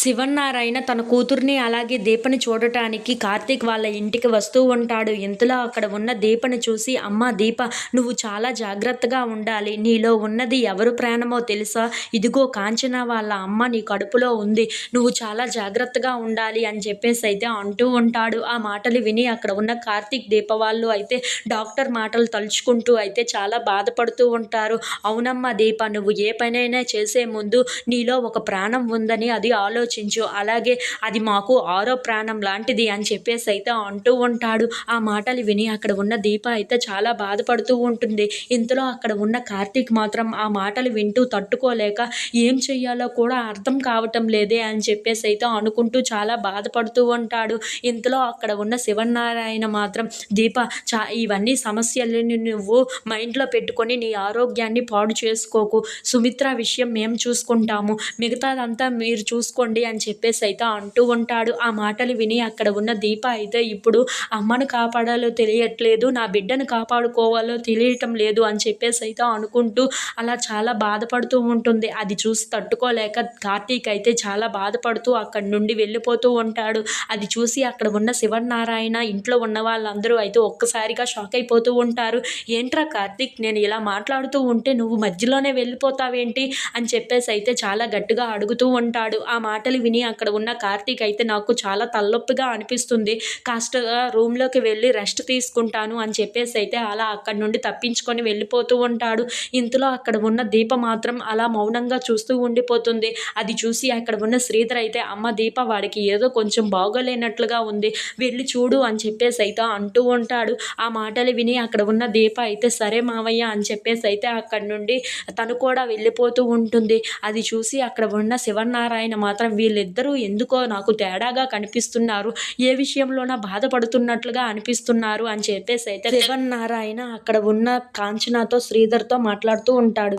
శివన్నారాయణ తన కూతుర్ని అలాగే దీపని చూడటానికి కార్తీక్ వాళ్ళ ఇంటికి వస్తూ ఉంటాడు. ఇంతలో అక్కడ ఉన్న దీపని చూసి అమ్మ దీప నువ్వు చాలా జాగ్రత్తగా ఉండాలి. నీలో ఉన్నది ఎవరు ప్రాణమో తెలుసా? ఇదిగో కాంచన వాళ్ళ అమ్మ నీ కడుపులో ఉంది. నువ్వు చాలా జాగ్రత్తగా ఉండాలి అని చెప్పేసి అయితే అంటూ ఉంటాడు. ఆ మాటలు విని అక్కడ ఉన్న కార్తీక్ దీప వాళ్ళు అయితే డాక్టర్ మాటలు తలుచుకుంటూ అయితే చాలా బాధపడుతూ ఉంటారు. అవునమ్మా దీప నువ్వు ఏ పనైనా చేసే ముందు నీలో ఒక ప్రాణం ఉందని అది ఆలోచించు. అలాగే అది మాకు ఆరో ప్రాణం లాంటిది అని చెప్పేసి అయితే అంటూ ఉంటాడు. ఆ మాటలు విని అక్కడ ఉన్న దీప అయితే చాలా బాధపడుతూ ఉంటుంది. ఇంతలో అక్కడ ఉన్న కార్తీక్ మాత్రం ఆ మాటలు వింటూ తట్టుకోలేక ఏం చెయ్యాలో కూడా అర్థం కావటం లేదే అని చెప్పేసి అయితే అనుకుంటూ చాలా బాధపడుతూ ఉంటాడు. ఇంతలో అక్కడ ఉన్న శివనారాయణ మాత్రం దీప చా ఇవన్నీ సమస్యలని నువ్వు మైండ్లో పెట్టుకొని నీ ఆరోగ్యాన్ని పాడు చేసుకోకు. సుమిత్ర విషయం మేము చూసుకుంటాము. మిగతాదంతా మీరు చూసుకోండి. అని చెప్పేసి అయితే అంటూ ఉంటాడు. ఆ మాటలు విని అక్కడ ఉన్న దీప అయితే ఇప్పుడు అమ్మను కాపాడాలో తెలియట్లేదు నా బిడ్డను కాపాడుకోవాలో తెలియటం లేదు అని చెప్పేసి అయితే అనుకుంటూ అలా చాలా బాధపడుతూ ఉంటుంది. అది చూసి తట్టుకోలేక కార్తీక్ అయితే చాలా బాధపడుతూ అక్కడి నుండి వెళ్ళిపోతూ ఉంటాడు. అది చూసి అక్కడ ఉన్న శివనారాయణ ఇంట్లో ఉన్న వాళ్ళందరూ అయితే ఒక్కసారిగా షాక్ అయిపోతూ ఉంటారు. ఏంట్రా కార్తీక్ నేను ఇలా మాట్లాడుతూ ఉంటే నువ్వు మధ్యలోనే వెళ్ళిపోతావేంటి? అని చెప్పేసి అయితే చాలా గట్టిగా అడుగుతూ ఉంటాడు. ఆ మాటలు విని అక్కడ ఉన్న కార్తీక్ అయితే నాకు చాలా తలనొప్పిగా అనిపిస్తుంది. కాస్త రూమ్లోకి వెళ్ళి రెస్ట్ తీసుకుంటాను అని చెప్పేసి అయితే అలా అక్కడి నుండి తప్పించుకొని వెళ్ళిపోతూ ఉంటాడు. ఇంతలో అక్కడ ఉన్న దీప మాత్రం అలా మౌనంగా చూస్తూ ఉండిపోతుంది. అది చూసి అక్కడ ఉన్న శ్రీధర్ అయితే అమ్మ దీప వాడికి ఏదో కొంచెం బాగోలేనట్లుగా ఉంది. వెళ్ళి చూడు అని చెప్పేసి అయితే అంటూ ఉంటాడు. ఆ మాటలు విని అక్కడ ఉన్న దీప అయితే సరే మావయ్య అని చెప్పేసి అయితే అక్కడి నుండి తను కూడా వెళ్ళిపోతూ ఉంటుంది. అది చూసి అక్కడ ఉన్న శివనారాయణ మాత్రం వీళ్ళిద్దరూ ఎందుకో నాకు తేడాగా కనిపిస్తున్నారు. ఏ విషయంలోనా బాధపడుతున్నట్లుగా అనిపిస్తున్నారు అని చెప్పేసి అయితే శివనారాయణ అక్కడ ఉన్న కాంచనాతో శ్రీధర్తో మాట్లాడుతూ ఉంటాడు.